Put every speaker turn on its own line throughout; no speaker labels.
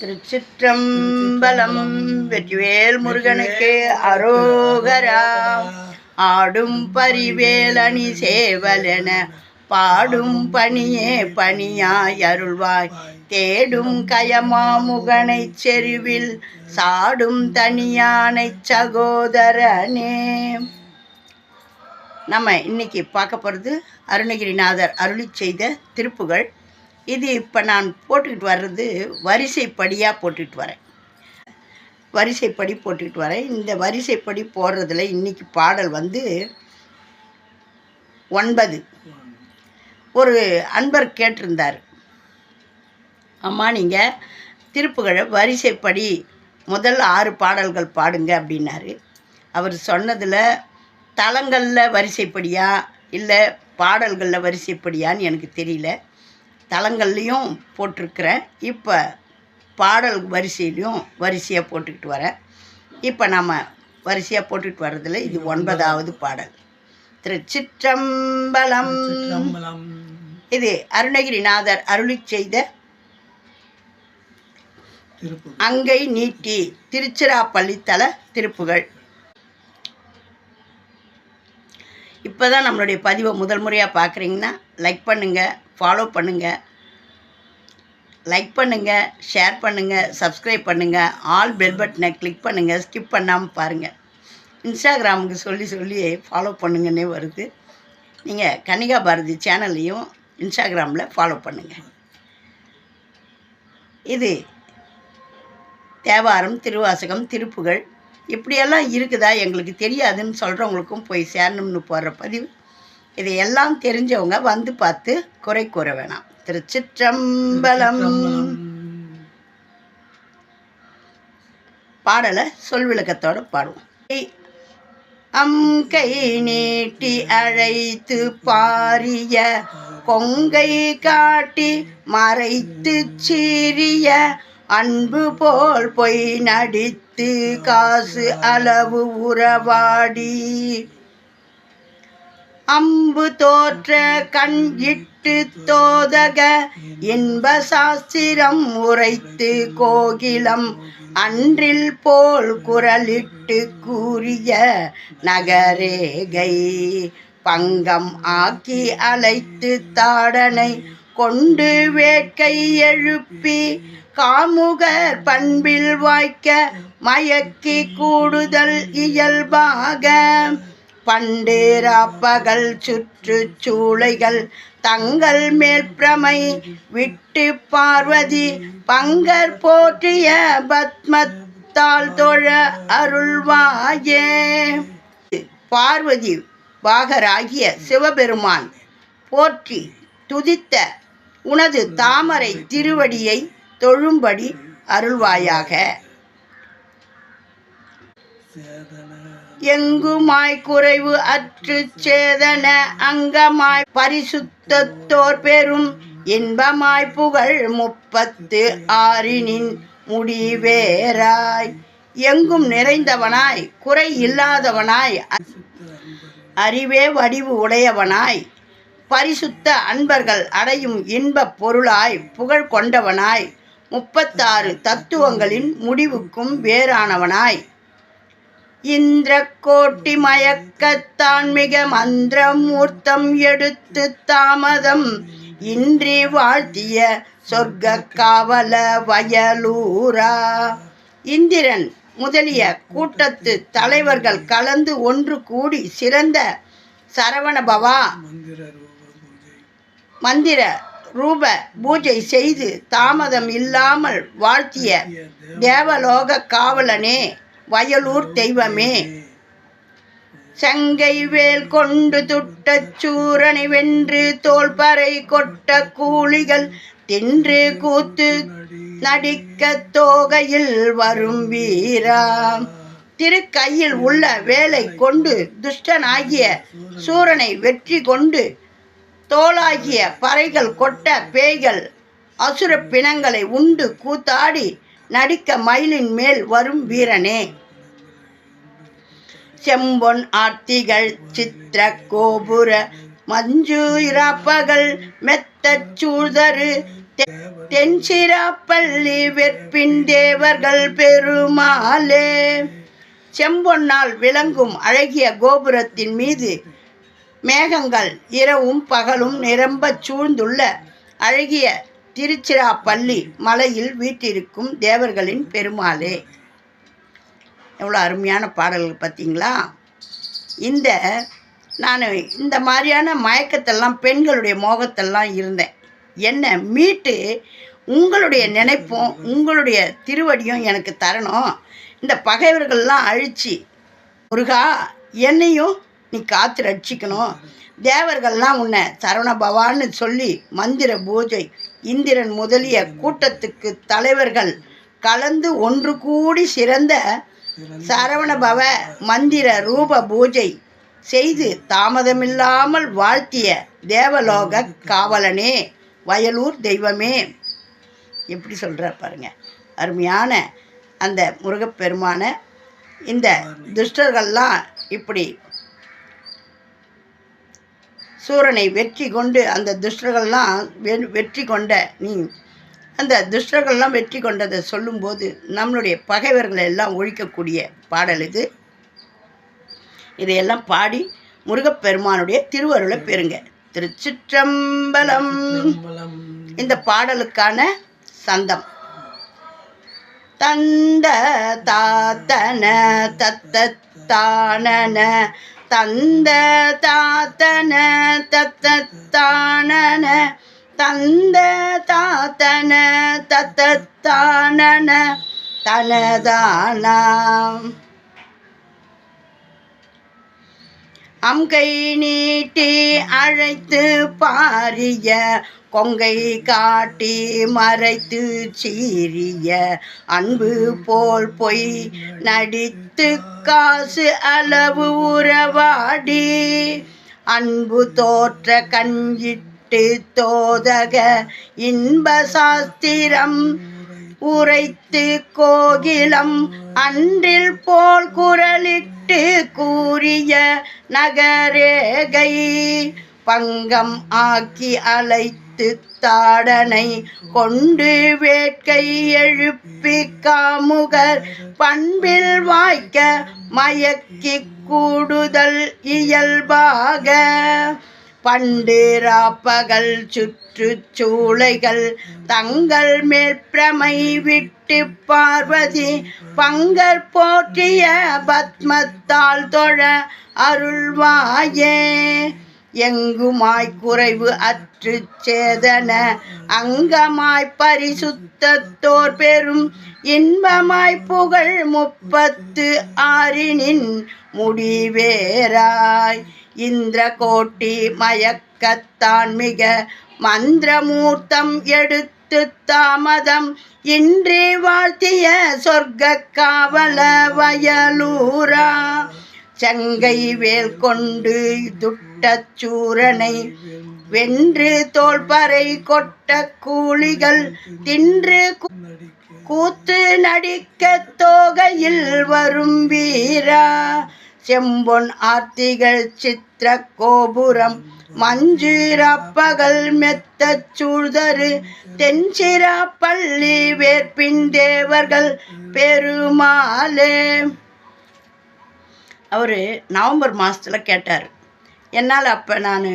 திருச்சிற்றம்பலம் வெற்றிவேல் முருகனுக்கு அரோகரா. ஆடும் பரிவேலணி சேவலென பாடும் பணியே பணியாய் அருள்வாய். தேடும் கயமாமுகனைச் செருவில் சாடும் தனியானைச் சகோதரனே. நம்ம இன்னைக்கு பார்க்க போகிறது அருணகிரிநாதர் அருளி செய்த திருப்புகள். இது இப்போ நான் போட்டுக்கிட்டு வர்றது வரிசைப்படியாக போட்டுக்கிட்டு வரேன். வரிசைப்படி போட்டுக்கிட்டு வரேன். இந்த வரிசைப்படி போடுறதுல இன்றைக்கி பாடல் வந்து ஒன்பது. ஒரு அன்பர் கேட்டிருந்தார். அம்மா நீங்கள் திருப்புகழை வரிசைப்படி முதல் ஆறு பாடல்கள் பாடுங்க அப்படின்னாரு. அவர் சொன்னதில் தளங்களில் வரிசைப்படியா இல்லை பாடல்களில் வரிசைப்படியான்னு எனக்கு தெரியல. தளங்கள்லேயும் போட்டிருக்கிறேன். இப்போ பாடல் வரிசையிலையும் வரிசையாக போட்டுக்கிட்டு வரேன். இப்போ நம்ம வரிசையாக போட்டுக்கிட்டு வர்றதுல இது ஒன்பதாவது பாடல். திருச்சிற்றம்பலம்.
சிற்றம்பலம்
இது அருணகிரிநாதர் அருளிச் செய்த அங்கை நீட்டி திருச்சிராப்பள்ளி தல திருப்புகள். இப்போ தான் நம்மளுடைய பதிவை முதல் முறையாக பார்க்குறீங்கன்னா லைக் பண்ணுங்கள் ஃபாலோ பண்ணுங்கள் லைக் பண்ணுங்கள் ஷேர் பண்ணுங்கள் சப்ஸ்கிரைப் பண்ணுங்கள் ஆல் பெல் பட்டனை கிளிக் பண்ணுங்கள் ஸ்கிப் பண்ணாமல் பாருங்கள் இன்ஸ்டாகிராமுக்கு சொல்லி சொல்லி ஃபாலோ பண்ணுங்கன்னே வருது. நீங்கள் கன்னிகா பாரதி சேனல்லையும் இன்ஸ்டாகிராமில் ஃபாலோ பண்ணுங்கள் இது தேவாரம் திருவாசகம் திருப்புகள் இப்படியெல்லாம் இருக்குதா எங்களுக்கு தெரியாதுன்னு சொல்கிறவங்களுக்கும் போய் சேரணும்னு போடுற பதிவு. இதையெல்லாம் தெரிஞ்சவங்க வந்து பார்த்து குறை கூற வேணாம். திருச்சிற்றம்பலம். பாடலை சொல் விளக்கத்தோடு பாடுவோம். அம் கை நீட்டி அழைத்து பாரிய கொங்கை காட்டி மறைத்து சீரிய அன்பு போல் பொய் நடித்து காசு அளவு உறவாடி. அம்பு தோற்ற கண் இட்டு தோதக இன்ப சாஸ்திரம் உரைத்து கோகிலம் அன்றில் போல் குரலிட்டு கூறிய நகரேகை பங்கம் ஆக்கி அழைத்து தாடனை கொண்டு வேட்கை எழுப்பி காமுகர் பண்பில் வாய்க்க மயக்கி கூடுதல் இயல்பாக பண்டேராப்பகல் சுற்றுச்சூளைகள் தங்கள் மேல் பிரமை விட்டு பார்வதி பங்கர் போற்றிய பத்மத்தால் தொழ அருள்வாயே. பார்வதி பாகராகிய சிவபெருமான் போற்றி துதித்த உனது தாமரை திருவடியை தொழும்படி அருள்வாயாக. எங்குமாய் குறைவு அற்று சேதன அங்கமாய் பரிசுத்தத்தோர் பெரும் இன்பமாய் புகழ் முப்பத்து ஆறினின் முடிவேராய் எங்கும் நிறைந்தவனாய் குறை இல்லாதவனாய் அறிவே வடிவு உடையவனாய் பரிசுத்த அன்பர்கள் அடையும் இன்பப் பொருளாய் புகழ் கொண்டவனாய் முப்பத்தாறு தத்துவங்களின் முடிவுக்கும் வேறானவனாய். இந்திர கோட்டி மயக்கத்தான் மிக மந்திரம் மூர்த்தம் எடுத்து தாமதம். இன்றி வாழ்த்திய சொர்க்க காவல வயலூரா. இந்திரன் முதலிய கூட்டத்து தலைவர்கள் கலந்து ஒன்று கூடி சிறந்த சரவணபவா
மந்திர ரூப பூஜை
மந்திர ரூப பூஜை செய்து தாமதம் இல்லாமல் வாழ்த்திய தேவலோக காவலனே. வயலூர் தெய்வமே. சங்கை வேல் கொண்டு துட்டச் சூரனை வென்று தோள்பறை கொட்ட கூலிகள் தின்று கூத்து நடிக்க தோகையில் வரும் வீரா திருக்கையில் உள்ள வேலை கொண்டு துஷ்டனாகிய சூரனை வெற்றி கொண்டு தோளாகிய பறைகள் கொட்ட பேய்கள் அசுர பிணங்களை உண்டு கூத்தாடி நடிக்க மயிலின் மேல் வரும் வீரனே. செம்பொன் ஆர்த்திகள் சித்திர கோபுர மஞ்சு இராப்பகல் மெத்தச் சூழ்தரு தென்சிராப்பள்ளி வெற்பின் தேவர்கள் பெருமாளே. செம்பொன்னால் விளங்கும் அழகிய கோபுரத்தின் மீது மேகங்கள் இரவும் பகலும் நிரம்பச் சூழ்ந்துள்ள அழகிய திருச்சிராப்பள்ளி மலையில் வீட்டிருக்கும் தேவர்களின் பெருமாளே. எவ்வளோ அருமையான பாடல்கள் பார்த்தீங்களா? இந்த நான் இந்த மாதிரியான மயக்கத்தெல்லாம் பெண்களுடைய மோகத்தெல்லாம் இருந்தேன். என்ன மீட்டு உங்களுடைய நினைப்பும் உங்களுடைய திருவடியும் எனக்கு தரணும். இந்த பகைவர்கள்லாம் அழிச்சு முருகா என்னையும் நீ காத்து ரட்சிக்கணும். தேவர்கள்லாம் உன்னை சரவண பவான்னு சொல்லி மந்திர பூஜை இந்திரன் முதலிய கூட்டத்துக்கு தலைவர்கள் கலந்து ஒன்று கூடி சிறந்த சரவணபவ மந்திர ரூப பூஜை செய்து தாமதமில்லாமல் வாழ்த்திய தேவலோக காவலனே வயலூர் தெய்வமே. எப்படி சொல்கிறார் பாருங்க. அருமையான அந்த முருகப்பெருமான இந்த துஷ்டர்கள்லாம் இப்படி சூரனை வெற்றி கொண்டு அந்த துஷ்டர்கள்லாம் வெற்றி கொண்ட நீ. அந்த துஷ்டர்கள்லாம் வெற்றி கொண்டதை சொல்லும்போது நம்மளுடைய பகைவர்களை எல்லாம் ஒழிக்கக்கூடிய பாடல் இது. இதையெல்லாம் பாடி முருகப்பெருமானுடைய திருவருளை பெறுங்க. திருச்சிற்றம்பலம். இந்த பாடலுக்கான சந்தம். தந்த தாத்தன தத்த தானன தந்த தாத்தன தத்தத்தானன. தந்த தாத்தன தத்தத்தானன. தனதானாம். அங்கை நீட்டி அழைத்து பாரிய கொங்கை காட்டி மறைத்து சீரிய அன்பு போல் பொய் நடித்து காசு அளவு உறவாடி. அன்பு தோற்ற கஞ்சிட்டு தோதக இன்ப சாஸ்திரம் உரைத்து கோகிலம். அன்றில் போல் குரலிட்டு கூறிய நகரேகை பங்கம் ஆக்கி அழைத்து தாடனை கொண்டு வேட்கை எழுப்பி காமுகர் பண்பில் வாய்க்க மயக்கி கூடுதல் இயல்பாக பண்டு ராப்பகல் சுற்றுச்சூளைகள் தங்கள் மேல் பிரமை விட்டு பார்வதி பங்கர் போற்றிய பத்மத்தால் தொழ அருள்வாயே. எங்குமாய் குறைவு அற்று சேதன அங்கமாய் பரிசுத்தத்தோர் பெரும் இன்பமாய் புகழ் முப்பத்து ஆறினின் முடிவேராய் இந்திர கோட்டி மயக்கத்தான் மிக மந்திரமூர்த்தம் எடுத்து தாமதம். இன்றி வாழ்த்திய சொர்க்க காவல வயலூரா. சங்கை வேல் கொண்டு துட்டச்சூரனை வென்று தோள்பறை கொட்ட கூலிகள் தின்று கூத்து நடிக்க தோகையில் வரும் வீரா. செம்பொன் ஆர்த்திகள் சித்திர கோபுரம் மஞ்சிரப்பகல் மெத்த சூழ்தரு தென்சிரா பள்ளி வேற்பின் தேவர்கள் பெருமாளே. அவர் நவம்பர் மாதத்தில் கேட்டார். என்னால் அப்போ நான்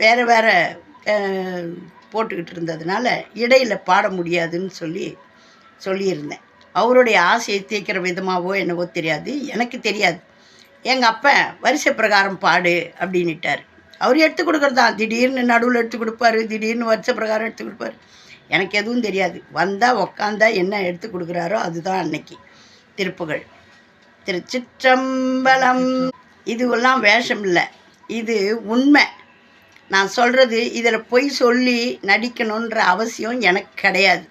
வேறு வேறு போட்டுக்கிட்டு இருந்ததுனால இடையில் பாட முடியாதுன்னு சொல்லி சொல்லியிருந்தேன். அவருடைய ஆசையை தீர்க்கிற விதமாகவோ என்னவோ தெரியாது. எனக்கு தெரியாது. எங்கள் அப்பா வரிசை பிரகாரம் பாடு அப்படின்ட்டார் அவர் எடுத்து கொடுக்குறது தான் திடீர்னு நடுவில் எடுத்து கொடுப்பாரு. திடீர்னு வரிசை பிரகாரம் எடுத்து கொடுப்பாரு. எனக்கு எதுவும் தெரியாது. வந்தால் உக்காந்தா என்ன எடுத்து கொடுக்குறாரோ அதுதான் அன்னைக்கு திருப்புகழ் திருச்சிற்றம்பலம். இதுவெல்லாம் வேஷம் இல்லை. இது உண்மை. நான் சொல்கிறது இதில் பொய் சொல்லி நடிக்கணுன்ற அவசியம் எனக்கு கிடையாது.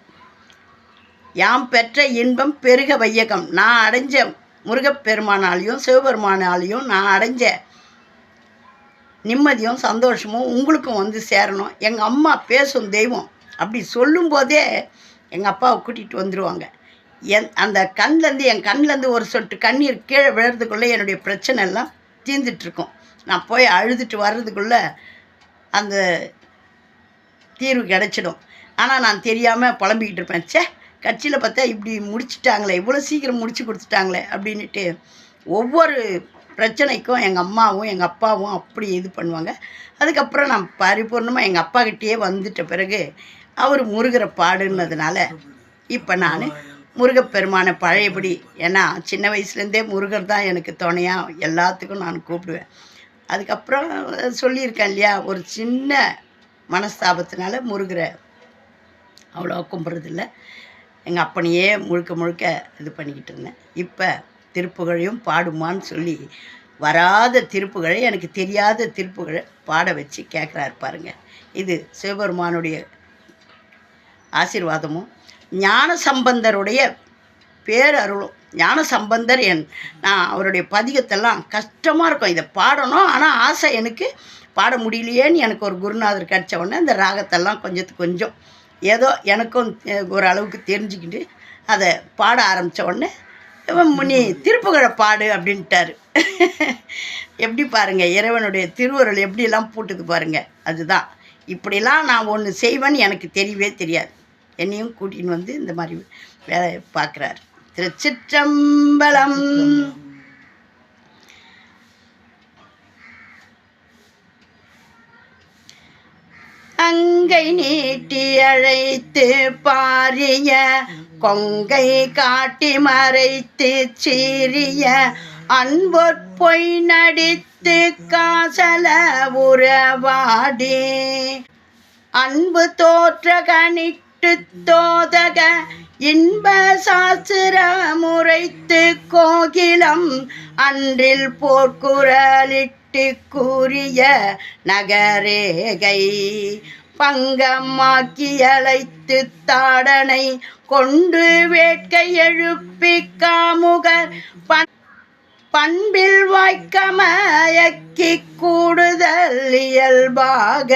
யாம் பெற்ற இன்பம் பெருக வையகம். நான் அடைஞ்ச முருகப்பெருமானாலையும் சிவபெருமானாலையும் நான் அடைஞ்ச நிம்மதியும் சந்தோஷமும் உங்களுக்கும் வந்து சேரணும். எங்கள் அம்மா பேசும் தெய்வம். அப்படி சொல்லும்போதே எங்கள் அப்பாவை கூட்டிகிட்டு வந்துடுவாங்க என் அந்த கண்லேருந்து என் கண்லேருந்து ஒரு சொட்டு கண்ணீர் கீழே விழுறதுக்குள்ளே என்னுடைய பிரச்சனை எல்லாம் தீர்ந்துட்டுருக்கும். நான் போய் அழுதுட்டு வர்றதுக்குள்ளே அந்த தீர்வு கிடச்சிடும். ஆனால் நான் தெரியாமல் புலம்பிக்கிட்டு இருப்பேன். ச்சே கட்சியில் பார்த்தா இப்படி முடிச்சிட்டாங்களே இவ்வளோ சீக்கிரம் முடிச்சு கொடுத்துட்டாங்களே அப்படின்ட்டு ஒவ்வொரு பிரச்சனைக்கும் எங்கள் அம்மாவும் எங்கள் அப்பாவும் அப்படி இது பண்ணுவாங்க. அதுக்கப்புறம் நான் பரிபூர்ணமாக எங்கள் அப்பாக்கிட்டேயே வந்துட்ட பிறகு அவர் முருகிற பாடுன்னதுனால இப்போ நான் முருகப்பெருமானை பழையபடி ஏன்னா சின்ன வயசுலேருந்தே முருகர் தான் எனக்கு துணையாக எல்லாத்துக்கும் நான் கூப்பிடுவேன். அதுக்கப்புறம் சொல்லியிருக்கேன் இல்லையா ஒரு சின்ன மனஸ்தாபத்தினால முருகரை அவ்வளோ கும்பிட்றதில்ல. எங்கள் அப்பனையே முழுக்க முழுக்க இது பண்ணிக்கிட்டு இருந்தேன். இப்போ திருப்புகழையும் பாடுமான்னு சொல்லி வராத திருப்புகளை எனக்கு தெரியாத திருப்புகளை பாட வச்சு கேட்குறாரு பாருங்க. இது சிவபெருமானுடைய ஆசீர்வாதமும் ஞான சம்பந்தருடைய பேரருளும். ஞான சம்பந்தர் என் நான் அவருடைய பதிகத்தெல்லாம் கஷ்டமாக இருக்கும். இதை பாடணும். ஆனால் ஆசை எனக்கு பாட முடியலையேன்னு எனக்கு ஒரு குருநாதர் கிடச்ச உடனே இந்த ராகத்தெல்லாம் கொஞ்சத்துக்கு கொஞ்சம் ஏதோ எனக்கும் ஒரு அளவுக்கு தெரிஞ்சுக்கிட்டு அதை பாட ஆரம்பித்த உடனே முனி நீ திருப்புகழை பாடு அப்படின்ட்டாரு. எப்படி பாருங்கள் இறைவனுடைய திருவருள் எப்படியெல்லாம் பூட்டுது பாருங்கள் அதுதான். இப்படிலாம் நான் ஒன்று செய்வேன்னு எனக்கு தெரியவே தெரியாது. என்னையும் கூட்டின்னு வந்து இந்த மாதிரி வேலை பார்க்குறாரு. திருச்சிற்றம்பலம். கொங்கை நீட்டி அழைத்து பாரிய கொங்கை காட்டி மறைத்து சீரிய அன்பொற் பொய் நடித்து காசல உறவாடி. அன்பு தோற்ற கணிட்டு தோதக இன்ப சாஸ்திர முறைத்து கோகிலம் அன்றில் போர்க்குரலிட்டு கூறிய நகரேகை. பங்கமாக்கி அழைத்து தாடனை கொண்டு வேட்கை எழுப்பி காமுகர் பண் பண்பில் வாய்க்கமயக்கி கூடுதல் இயல்பாக.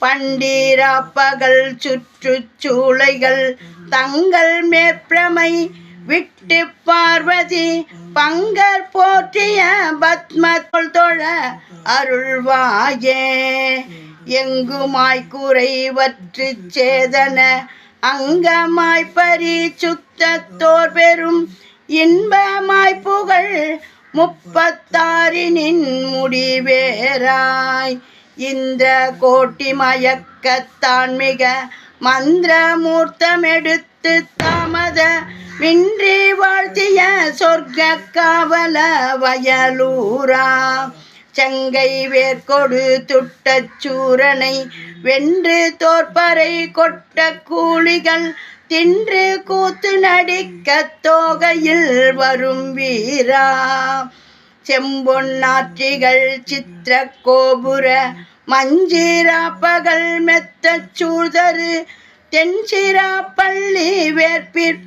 பண்டீராப்பகல் சுற்றுச்சூளைகள் தங்கள் மேற்பிரமை விட்டு பார்வதி பங்கர் போற்றிய பத்மத்தொள் தொழ அருள்வாயே. எங்குமாய் குறைவற்று சேதன அங்கமாய் பரி சுத்தத்தோர் பெரும் இன்பமாய் புகழ் முடிவேராய் இந்த கோட்டி மயக்கத்தான் மிக மந்திர மூர்த்தமெடுத்து தாமத மின்றி வாழ்த்திய சொர்க்க காவல வயலூரா செங்கை வேர்க்கொடு துட்டச் சூரனை வென்று தோற்பறை கொட்ட கூலிகள் தின்று கூத்து நடிக்க தோகையில் வரும் வீரா. செம்பொன்னாற்றிகள் சித்திர கோபுர மஞ்சிரா பகல் மெத்தச் சூதரு தென்சிரா பள்ளி வேற்பிற்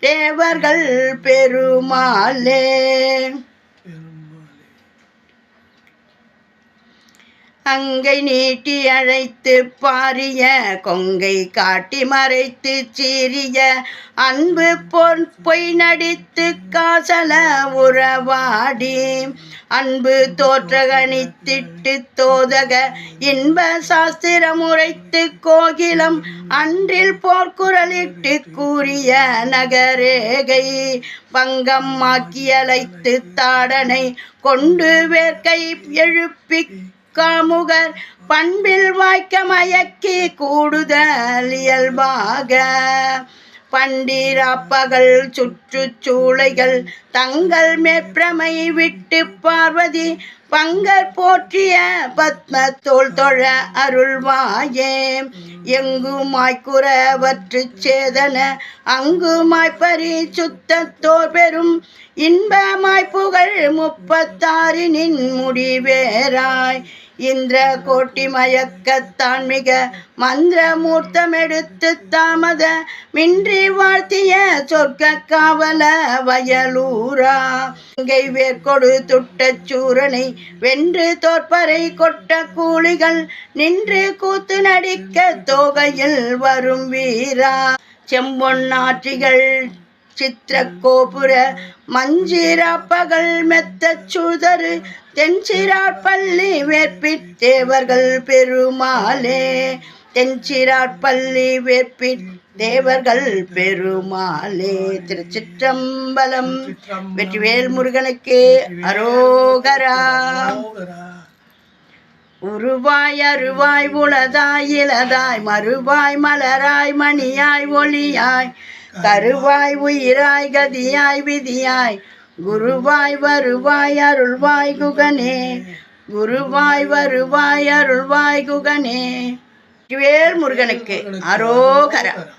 தேவர்கள் பெருமாளே. அங்கை நீட்டி அழைத்து பாரிய கொங்கை காட்டி மறைத்து சீரிய அன்பு பொன் பொய் நடித்து காசல உறவாடி. அன்பு தோற்றகணித்திட்டு தோதக இன்ப சாஸ்திரம் உரைத்து கோகிலம் அன்றில் போர்க்குரலிட்டு கூறிய நகரேகை பங்கம் தாடனை கொண்டு வேர்க்கை எழுப்பி காமுகர் பண்பில் வாய்க்க மயக்கி கூடுதல் இயல்பாக. பண்டிராப்பகல் சுற்றுச்சூளைகள் தங்கள் மேற்பிரமை விட்டு பார்வதி பங்கர் போற்றிய பத்ம தோல் தொழ அருள்வாயே. எங்குமாய்குறவற்று சேதன அங்குமாய் பரி சுத்தத்தோர் பெரும் இன்பமாய் புகழ் முப்பத்தாறினின் முடிவேராய் இந்திர கோட்டி மயக்கத்தான் மிக மந்திர மூர்த்தமெடுத்து தாமத மின்றி வாழ்த்திய சொர்க்க காவல வயலூரா. இங்கை வேர்க்கொடு துட்டச் சூரனை வென்று தோற்பறை கொட்ட கூலிகள் நின்று கூத்து நடிக்க தோகையில் வரும் வீரா. செம்பொன்னாற்றிகள் சித்திர கோபுர மஞ்சிரா பகல் மெத்தச் சுதரு தென்சிரார் பள்ளி வேற்பித் தேவர்கள் பெருமாளே. தென்சிராற்பள்ளி வேற்பின் தேவர்கள் பெருமாளே திருச்சிற்றம்பலம். வெற்றிவேல் முருகனுக்கு அரோகரா. உருவாய் அருவாய் உளதாய் இளதாய் மறுவாய் மலராய் மணியாய் ஒளியாய் கருவாய் உயிராய் கதியாய் விதியாய். குருவாய் வருவாய் அருள்வாய் குகனே. குருவாய் வருவாய் அருள்வாய் குகனே. வேல் முருகனுக்கு அரோகரா.